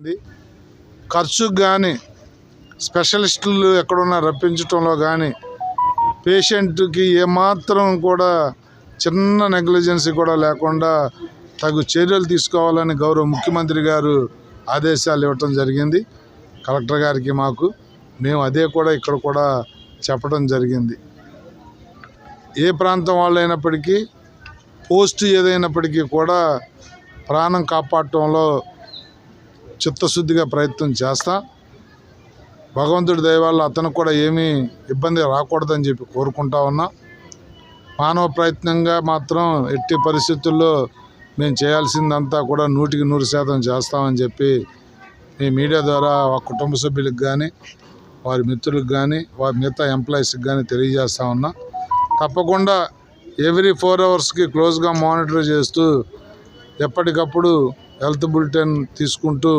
ఉంది. ఖర్చుకు కానీ స్పెషలిస్టులు ఎక్కడున్నా రప్పించటంలో కానీ పేషెంట్కి ఏమాత్రం కూడా చిన్న నెగ్లిజెన్సీ కూడా లేకుండా తగు చర్యలు తీసుకోవాలని గౌరవ ముఖ్యమంత్రి గారు ఆదేశాలు ఇవ్వటం జరిగింది కలెక్టర్ గారికి మాకు మేము అదే కూడా ఇక్కడ కూడా చెప్పడం జరిగింది ఏ ప్రాంతం వాళ్ళు అయినప్పటికీ పోస్ట్ ఏదైనప్పటికీ కూడా ప్రాణం కాపాడటంలో చిత్తశుద్ధిగా ప్రయత్నం చేస్తా. భగవంతుడి దయ అతనికి కూడా ఏమీ ఇబ్బంది రాకూడదని చెప్పి కోరుకుంటా ఉన్నా. మానవ ప్రయత్నంగా మాత్రం ఎట్టి పరిస్థితుల్లో మేము చేయాల్సిందంతా కూడా నూటికి నూరు శాతం చేస్తామని చెప్పి మీ మీడియా ద్వారా ఆ కుటుంబ సభ్యులకు కానీ వారి మిత్రులకు కానీ వారి మిగతా ఎంప్లాయీస్కి కానీ తెలియజేస్తా ఉన్నా. తప్పకుండా ఎవ్రీ ఫోర్ అవర్స్కి క్లోజ్గా మానిటర్ చేస్తూ ఎప్పటికప్పుడు హెల్త్ బులెటిన్ తీసుకుంటూ